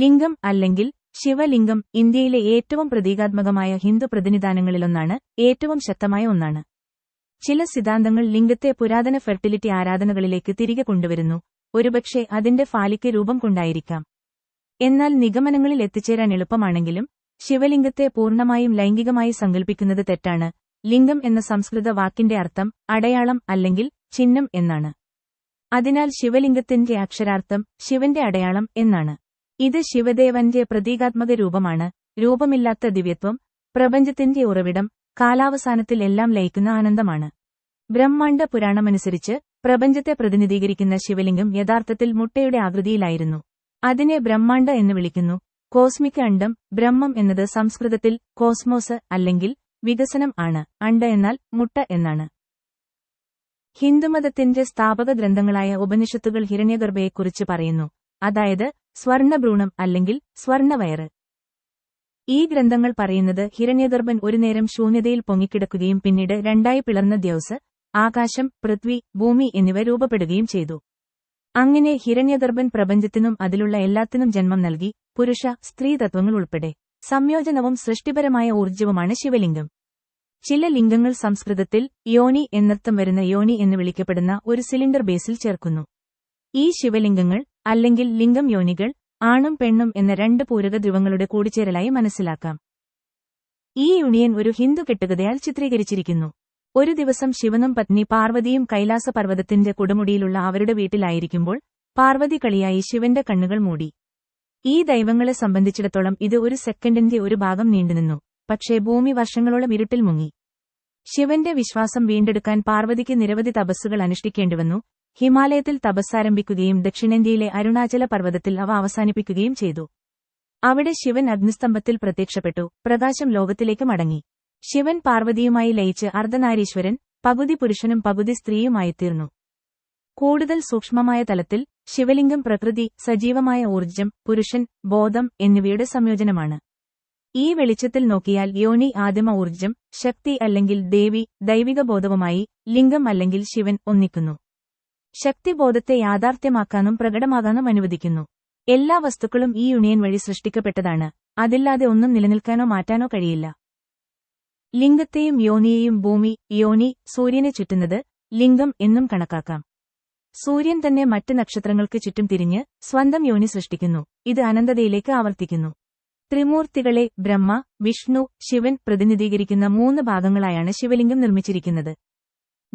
ലിംഗം അല്ലെങ്കിൽ ശിവലിംഗം ഇന്ത്യയിലെ ഏറ്റവും പ്രതീകാത്മകമായ ഹിന്ദു പ്രതിനിധാനങ്ങളിലൊന്നാണ് ഏറ്റവും ശക്തമായ ഒന്നാണ്. ചില സിദ്ധാന്തങ്ങൾ ലിംഗത്തെ പുരാതന ഫെർട്ടിലിറ്റി ആരാധനകളിലേക്ക് തിരികെ കൊണ്ടുവരുന്നു ഒരുപക്ഷെ അതിന്റെ ഫാലിക്ക് രൂപം കൊണ്ടായിരിക്കാം. എന്നാൽ നിഗമനങ്ങളിൽ എത്തിച്ചേരാൻ എളുപ്പമാണെങ്കിലും ശിവലിംഗത്തെ പൂർണമായും ലൈംഗികമായി സങ്കല്പിക്കുന്നത് തെറ്റാണ് ലിംഗം എന്ന സംസ്കൃത വാക്കിന്റെ അർത്ഥം അടയാളം അല്ലെങ്കിൽ ചിഹ്നം എന്നാണ്. അതിനാൽ ശിവലിംഗത്തിന്റെ അക്ഷരാർത്ഥം ശിവന്റെ അടയാളം എന്നാണ്. ഇത് ശിവദേവന്റെ പ്രതീകാത്മക രൂപമാണ്. രൂപമില്ലാത്ത ദിവ്യത്വം പ്രപഞ്ചത്തിന്റെ ഉറവിടം കാലാവസാനത്തിൽ എല്ലാം ലയിക്കുന്ന ആനന്ദമാണ്. ബ്രഹ്മാണ്ഡ പുരാണമനുസരിച്ച് പ്രപഞ്ചത്തെ പ്രതിനിധീകരിക്കുന്ന ശിവലിംഗം യഥാർത്ഥത്തിൽ മുട്ടയുടെ ആകൃതിയിലായിരുന്നു. അതിനെ ബ്രഹ്മാണ്ഡ എന്ന് വിളിക്കുന്നു. കോസ്മിക് അണ്ഡം ബ്രഹ്മം എന്നത് സംസ്കൃതത്തിൽ കോസ്മോസ് അല്ലെങ്കിൽ വികസനം ആണ്. അണ്ഡ എന്നാൽ മുട്ട എന്നാണ്. ഹിന്ദുമതത്തിന്റെ സ്ഥാപക ഗ്രന്ഥങ്ങളായ ഉപനിഷത്തുകൾ ഹിരണ്യഗർഭയെക്കുറിച്ച് പറയുന്നു. അതായത് സ്വർണഭ്രൂണം അല്ലെങ്കിൽ സ്വർണവയറ്. ഈ ഗ്രന്ഥങ്ങൾ പറയുന്നത് ഹിരണ്യദർഭൻ ഒരു നേരം ശൂന്യതയിൽ പൊങ്ങിക്കിടക്കുകയും പിന്നീട് രണ്ടായി പിളർന്ന ദ്യൗസ് ആകാശം പൃഥ്വി ഭൂമി എന്നിവ രൂപപ്പെടുകയും ചെയ്തു. അങ്ങനെ ഹിരണ്യഗർഭൻ പ്രപഞ്ചത്തിനും അതിലുള്ള എല്ലാത്തിനും ജന്മം നൽകി പുരുഷ സ്ത്രീ തത്വങ്ങൾ ഉൾപ്പെടെ സംയോജനവും സൃഷ്ടിപരമായ ഊർജവുമാണ് ശിവലിംഗം. ചില ലിംഗങ്ങൾ സംസ്കൃതത്തിൽ യോനി എന്നർത്ഥം വരുന്ന യോനി എന്ന് വിളിക്കപ്പെടുന്ന ഒരു സിലിണ്ടർ ബേസിൽ ചേർക്കുന്നു. ഈ ശിവലിംഗങ്ങൾ അല്ലെങ്കിൽ ലിംഗം യോനികൾ ആണും പെണ്ണും എന്ന രണ്ട് പൂരക ധ്രുവങ്ങളുടെ കൂടിച്ചേരലായി മനസ്സിലാക്കാം. ഈ യൂണിയൻ ഒരു ഹിന്ദു കെട്ടുകഥയാൽ ചിത്രീകരിച്ചിരിക്കുന്നു. ഒരു ദിവസം ശിവനും പത്നി പാർവതിയും കൈലാസ പർവതത്തിന്റെ കൊടുമുടിയിലുള്ള അവരുടെ വീട്ടിലായിരിക്കുമ്പോൾ പാർവതി കളിയായി ശിവന്റെ കണ്ണുകൾ മൂടി. ഈ ദൈവങ്ങളെ സംബന്ധിച്ചിടത്തോളം ഇത് ഒരു സെക്കൻഡിന്റെ ഒരു ഭാഗം നീണ്ടുനിന്നു പക്ഷേ ഭൂമി വർഷങ്ങളോളം ഇരുട്ടിൽ മുങ്ങി. ശിവന്റെ വിശ്വാസം വീണ്ടെടുക്കാൻ പാർവതിക്ക് നിരവധി തപസ്സുകൾ അനുഷ്ഠിക്കേണ്ടിവന്നു ഹിമാലയത്തിൽ തപസ്സാരംഭിക്കുകയും ദക്ഷിണേന്ത്യയിലെ അരുണാചല പർവതത്തിൽ അവ അവസാനിപ്പിക്കുകയും ചെയ്തു. അവിടെ ശിവൻ അഗ്നിസ്തംഭത്തിൽ പ്രത്യക്ഷപ്പെട്ടു. പ്രകാശം ലോകത്തിലേക്ക് മടങ്ങി. ശിവൻ പാർവതിയുമായി ലയിച്ച് അർദ്ധനാരീശ്വരൻ പകുതി പുരുഷനും പകുതി സ്ത്രീയുമായിത്തീർന്നു. കൂടുതൽ സൂക്ഷ്മമായ തലത്തിൽ ശിവലിംഗം പ്രകൃതി സജീവമായ ഊർജം പുരുഷൻ ബോധം എന്നിവയുടെ സംയോജനമാണ്. ഈ വെളിച്ചത്തിൽ നോക്കിയാൽ യോനി ആദിമ ഊർജം ശക്തി അല്ലെങ്കിൽ ദേവി ദൈവിക ബോധവുമായി ലിംഗം അല്ലെങ്കിൽ ശിവൻ ഒന്നിക്കുന്നു. ശക്തിബോധത്തെ യാഥാർത്ഥ്യമാക്കാനും പ്രകടമാകാനും അനുവദിക്കുന്നു. എല്ലാ വസ്തുക്കളും ഈ യൂണിയൻ വഴി സൃഷ്ടിക്കപ്പെട്ടതാണ്. അതില്ലാതെ ഒന്നും നിലനിൽക്കാനോ മാറ്റാനോ കഴിയില്ല. ലിംഗത്തെയും യോനിയെയും ഭൂമി യോനി സൂര്യനെ ചുറ്റുന്നത് ലിംഗം എന്നും കണക്കാക്കാം. സൂര്യൻ തന്നെ മറ്റ് നക്ഷത്രങ്ങൾക്ക് ചുറ്റും തിരിഞ്ഞ് സ്വന്തം യോനി സൃഷ്ടിക്കുന്നു. ഇത് അനന്തതയിലേക്ക് ആവർത്തിക്കുന്നു. ത്രിമൂർത്തികളെ ബ്രഹ്മ വിഷ്ണു ശിവൻ പ്രതിനിധീകരിക്കുന്ന മൂന്ന് ഭാഗങ്ങളായാണ് ശിവലിംഗം നിർമ്മിച്ചിരിക്കുന്നത്.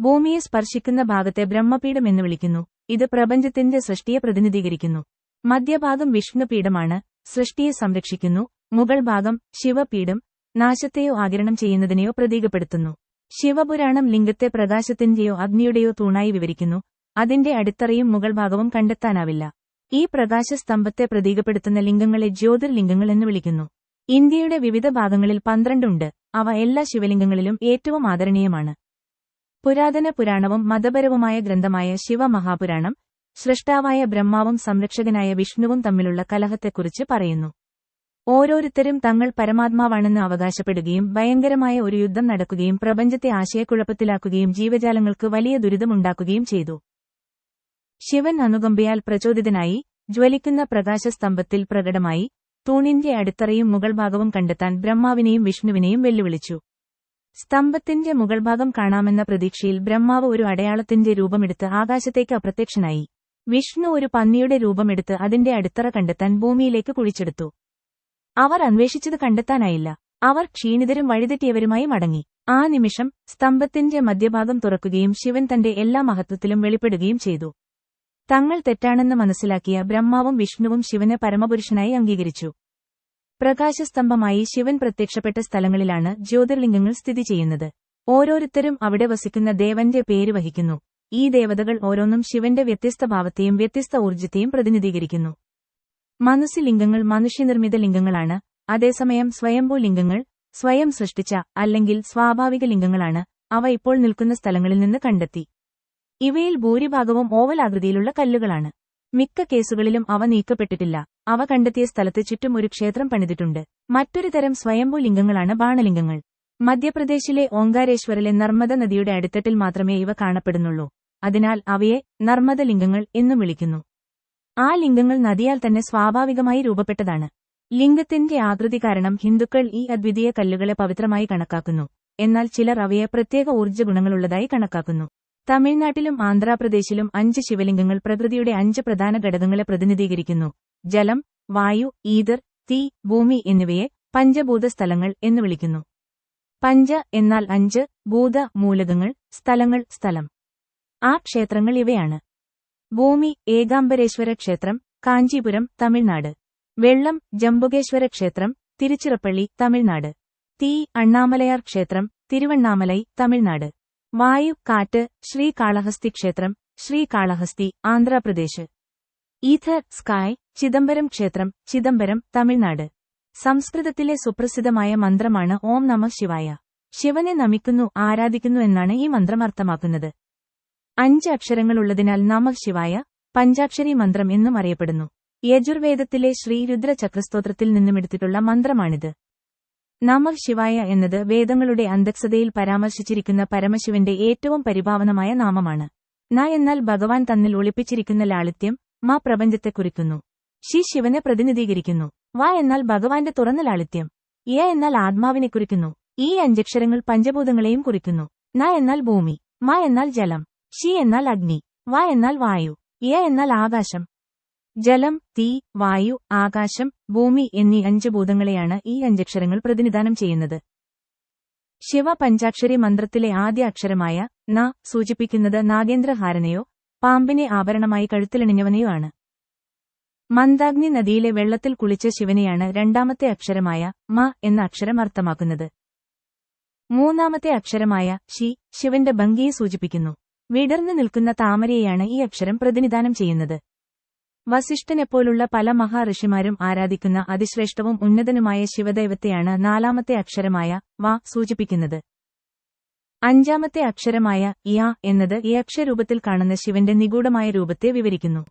ഭൂമിയെ സ്പർശിക്കുന്ന ഭാഗത്തെ ബ്രഹ്മപീഠം എന്ന് വിളിക്കുന്നു. ഇത് പ്രപഞ്ചത്തിന്റെ സൃഷ്ടിയെ പ്രതിനിധീകരിക്കുന്നു. മധ്യഭാഗം വിഷ്ണുപീഠമാണ്. സൃഷ്ടിയെ സംരക്ഷിക്കുന്നു. മുകൾ ഭാഗം ശിവപീഠം നാശത്തെയോ ആകിരണം ചെയ്യുന്നതിനെയോ പ്രതീകപ്പെടുത്തുന്നു. ശിവപുരാണം ലിംഗത്തെ പ്രകാശത്തിന്റെയോ അഗ്നിയുടെയോ തൂണായി വിവരിക്കുന്നു. അതിന്റെ അടിത്തറയും മുകൾ ഭാഗവും കണ്ടെത്താനാവില്ല. ഈ പ്രകാശസ്തംഭത്തെ പ്രതീകപ്പെടുത്തുന്ന ലിംഗങ്ങളെ ജ്യോതിർലിംഗങ്ങൾ എന്ന് വിളിക്കുന്നു. ഇന്ത്യയുടെ വിവിധ ഭാഗങ്ങളിൽ പന്ത്രണ്ടുണ്ട് അവ എല്ലാ ശിവലിംഗങ്ങളിലും ഏറ്റവും ആദരണീയമാണ്. പുരാതന പുരാണവും മതപരവുമായ ഗ്രന്ഥമായ ശിവമഹാപുരാണം സൃഷ്ടാവായ ബ്രഹ്മാവും സംരക്ഷകനായ വിഷ്ണുവും തമ്മിലുള്ള കലഹത്തെക്കുറിച്ച് പറയുന്നു. ഓരോരുത്തരും തങ്ങൾ പരമാത്മാവാണെന്ന് അവകാശപ്പെടുകയും ഭയങ്കരമായ ഒരു യുദ്ധം നടക്കുകയും പ്രപഞ്ചത്തെ ആശയക്കുഴപ്പത്തിലാക്കുകയും ജീവജാലങ്ങൾക്ക് വലിയ ദുരിതമുണ്ടാക്കുകയും ചെയ്തു. ശിവൻ അനുകമ്പയാൽ പ്രചോദിതനായി ജ്വലിക്കുന്ന പ്രകാശസ്തംഭത്തിൽ പ്രകടമായി തൂണിന്റെ അടിത്തറയും മുകൾഭാഗവും കണ്ടെത്താൻ ബ്രഹ്മാവിനെയും വിഷ്ണുവിനെയും വെല്ലുവിളിച്ചു. സ്തംഭത്തിന്റെ മുകൾഭാഗം കാണാമെന്ന പ്രതീക്ഷയിൽ ബ്രഹ്മാവ് ഒരു അടയാളത്തിന്റെ രൂപമെടുത്ത് ആകാശത്തേക്ക് അപ്രത്യക്ഷനായി. വിഷ്ണു ഒരു പന്നിയുടെ രൂപമെടുത്ത് അതിന്റെ അടിത്തറ കണ്ടെത്താൻ ഭൂമിയിലേക്ക് കുഴിച്ചെടുത്തു. അവർ അന്വേഷിച്ചത് കണ്ടെത്താനായില്ല. അവർ ക്ഷീണിതരും വഴിതെറ്റിയവരുമായി മടങ്ങി. ആ നിമിഷം സ്തംഭത്തിന്റെ മധ്യഭാഗം തുറക്കുകയും ശിവൻ തന്റെ എല്ലാ മഹത്വത്തിലും വെളിപ്പെടുകയും ചെയ്തു. തങ്ങൾ തെറ്റാണെന്ന് മനസ്സിലാക്കിയ ബ്രഹ്മാവും വിഷ്ണുവും ശിവനെ പരമപുരുഷനായി അംഗീകരിച്ചു. പ്രകാശസ്തംഭമായി ശിവൻ പ്രത്യക്ഷപ്പെട്ട സ്ഥലങ്ങളിലാണ് ജ്യോതിർലിംഗങ്ങൾ സ്ഥിതി ചെയ്യുന്നത്. ഓരോരുത്തരും അവിടെ വസിക്കുന്ന ദേവന്റെ പേര് വഹിക്കുന്നു. ഈ ദേവതകൾ ഓരോന്നും ശിവന്റെ വ്യത്യസ്ത ഭാവത്തെയും വ്യത്യസ്ത ഊർജത്തെയും പ്രതിനിധീകരിക്കുന്നു. മനുഷ്യലിംഗങ്ങൾ മനുഷ്യനിർമ്മിത ലിംഗങ്ങളാണ്. അതേസമയം സ്വയംഭൂ ലിംഗങ്ങൾ സ്വയം സൃഷ്ടിച്ച അല്ലെങ്കിൽ സ്വാഭാവിക ലിംഗങ്ങളാണ്. അവ ഇപ്പോൾ നിൽക്കുന്ന സ്ഥലങ്ങളിൽ നിന്ന് കണ്ടെത്തി. ഇവയിൽ ഭൂരിഭാഗവും ഓവൽ ആകൃതിയിലുള്ള കല്ലുകളാണ്. മിക്ക കേസുകളിലും അവ നീക്കപ്പെട്ടിട്ടില്ല. അവ കണ്ടെത്തിയ സ്ഥലത്ത് ചുറ്റും ഒരു ക്ഷേത്രം പണിതിട്ടുണ്ട്. മറ്റൊരു തരം സ്വയംഭൂ ലിംഗങ്ങളാണ് ബാണലിംഗങ്ങൾ. മധ്യപ്രദേശിലെ ഓങ്കാരേശ്വറിലെ നർമ്മദ നദിയുടെ അടിത്തട്ടിൽ മാത്രമേ ഇവ കാണപ്പെടുന്നുള്ളൂ. അതിനാൽ അവയെ നർമ്മദ ലിംഗങ്ങൾ എന്നും വിളിക്കുന്നു. ആ ലിംഗങ്ങൾ നദിയാൽ തന്നെ സ്വാഭാവികമായി രൂപപ്പെട്ടതാണ്. ലിംഗത്തിന്റെ ആകൃതി കാരണം ഹിന്ദുക്കൾ ഈ അദ്വിതീയ കല്ലുകളെ പവിത്രമായി കണക്കാക്കുന്നു. എന്നാൽ ചിലർ അവയെ പ്രത്യേക ഊർജ ഗുണങ്ങളുള്ളതായി കണക്കാക്കുന്നു. തമിഴ്നാട്ടിലും ആന്ധ്രാപ്രദേശിലും അഞ്ച് ശിവലിംഗങ്ങൾ പ്രകൃതിയുടെ അഞ്ച് പ്രധാന ഘടകങ്ങളെ പ്രതിനിധീകരിക്കുന്നു. ജലം വായു ഈതർ തീ ഭൂമി എന്നിവയെ പഞ്ചഭൂത സ്ഥലങ്ങൾ എന്ന് വിളിക്കുന്നു. പഞ്ച എന്നാൽ അഞ്ച് ഭൂത മൂലകങ്ങൾ സ്ഥലങ്ങൾ സ്ഥലം. ആ ക്ഷേത്രങ്ങൾ ഇവയാണ്. ഭൂമി ഏകാംബരേശ്വര ക്ഷേത്രം കാഞ്ചീപുരം തമിഴ്നാട്. വെള്ളം ജംബുകേശ്വര ക്ഷേത്രം തിരുച്ചിറപ്പള്ളി തമിഴ്നാട്. തീ അണ്ണാമലയാർ ക്ഷേത്രം തിരുവണ്ണാമലൈ തമിഴ്നാട്. വായു കാറ്റ് ശ്രീകാളഹസ്തി ക്ഷേത്രം ശ്രീകാളഹസ്തി ആന്ധ്രാപ്രദേശ്. ഈഥർ സ്കായ് ചിദംബരം ക്ഷേത്രം ചിദംബരം തമിഴ്നാട്. സംസ്കൃതത്തിലെ സുപ്രസിദ്ധമായ മന്ത്രമാണ് ഓം നമ ശിവായ. ശിവനെ നമിക്കുന്നു ആരാധിക്കുന്നു എന്നാണ് ഈ മന്ത്രം അർത്ഥമാക്കുന്നത്. അഞ്ച് അക്ഷരങ്ങളുള്ളതിനാൽ നമ ശിവായ പഞ്ചാക്ഷരി മന്ത്രം എന്നും അറിയപ്പെടുന്നു. യജുർവേദത്തിലെ ശ്രീരുദ്രചക്രസ്തോത്രത്തിൽ നിന്നുമെടുത്തിട്ടുള്ള മന്ത്രമാണിത്. നമ ശിവായ എന്നത് വേദങ്ങളുടെ അന്തക്സതയിൽ പരാമർശിച്ചിരിക്കുന്ന പരമശിവന്റെ ഏറ്റവും പരിഭാവനമായ നാമമാണ്. ന എന്നാൽ ഭഗവാൻ തന്നിൽ ഒളിപ്പിച്ചിരിക്കുന്ന ലാളിത്യം മാ പ്രപഞ്ചത്തെ കുറിക്കുന്നു ഷി ശിവനെ പ്രതിനിധീകരിക്കുന്നു. വ എന്നാൽ ഭഗവാന്റെ തുറന്ന ലാളിത്യം. യ എന്നാൽ ആത്മാവിനെ കുറിക്കുന്നു ഈ അഞ്ചക്ഷരങ്ങൾ പഞ്ചഭൂതങ്ങളെയും കുറിക്കുന്നു. ന എന്നാൽ ഭൂമി. മ എന്നാൽ ജലം. ഷി എന്നാൽ അഗ്നി. വ എന്നാൽ വായു. യ എന്നാൽ ആകാശം. ജലം തീ വായു ആകാശം ഭൂമി എന്നീ അഞ്ച് ഭൂതങ്ങളെയാണ് ഈ അഞ്ചക്ഷരങ്ങൾ പ്രതിനിധാനം ചെയ്യുന്നത്. ശിവ പഞ്ചാക്ഷരി മന്ത്രത്തിലെ ആദ്യ അക്ഷരമായ ന സൂചിപ്പിക്കുന്നത് നാഗേന്ദ്രഹാരനെയോ പാമ്പിനെ ആഭരണമായി കഴുത്തിലണിഞ്ഞവനെയോ ആണ്. മന്ദാഗ്നി നദിയിലെ വെള്ളത്തിൽ കുളിച്ച ശിവനെയാണ് രണ്ടാമത്തെ അക്ഷരമായ മ എന്ന അക്ഷരം അർത്ഥമാക്കുന്നത്. മൂന്നാമത്തെ അക്ഷരമായ ഷി ശിവന്റെ ഭംഗിയെ സൂചിപ്പിക്കുന്നു. വിടർന്നു നിൽക്കുന്ന താമരയെയാണ് ഈ അക്ഷരം പ്രതിനിധാനം ചെയ്യുന്നത്. വസിഷ്ഠനെപ്പോലുള്ള പല മഹാഋഷിമാരും ആരാധിക്കുന്ന അതിശ്രേഷ്ഠവും ഉന്നതനുമായ ശിവദൈവത്തെയാണ് നാലാമത്തെ അക്ഷരമായ വ സൂചിപ്പിക്കുന്നത്. അഞ്ചാമത്തെ അക്ഷരമായ യ എന്നത് യക്ഷരൂപത്തിൽ കാണുന്ന ശിവന്റെ നിഗൂഢമായ രൂപത്തെ വിവരിക്കുന്നു.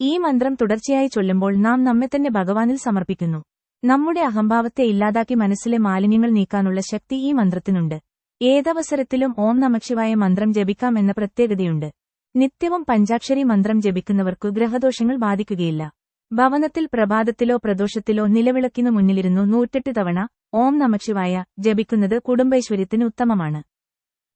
ഈ മന്ത്രം തുടർച്ചയായി ചൊല്ലുമ്പോൾ നാം നമ്മെ തന്നെ ഭഗവാനിൽ സമർപ്പിക്കുന്നു. നമ്മുടെ അഹംഭാവത്തെ ഇല്ലാതാക്കി മനസ്സിലെ മാലിന്യങ്ങൾ നീക്കാനുള്ള ശക്തി ഈ മന്ത്രത്തിനുണ്ട്. ഏതവസരത്തിലും ഓം നമശിവായ മന്ത്രം ജപിക്കാമെന്ന പ്രത്യേകതയുണ്ട്. നിത്യവും പഞ്ചാക്ഷരി മന്ത്രം ജപിക്കുന്നവർക്കു ഗ്രഹദോഷങ്ങൾ ബാധിക്കുകയില്ല. ഭവനത്തിൽ പ്രഭാതത്തിലോ പ്രദോഷത്തിലോ നിലവിളക്കിനു മുന്നിലിരുന്നു നൂറ്റെട്ട് തവണ ഓം നമശിവായ ജപിക്കുന്നത് കുടുംബൈശ്വര്യത്തിന് ഉത്തമമാണ്.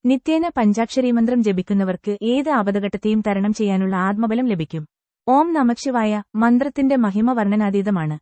നിത്യേന പഞ്ചാക്ഷരി മന്ത്രം ജപിക്കുന്നവർക്ക് ഏത് ആപതഘട്ടത്തെയും തരണം ചെയ്യാനുള്ള ആത്മബലം ലഭിക്കും. ഓം നമശിവായ മന്ത്രത്തിന്റെ മഹിമ വർണനാതീതമാണ്.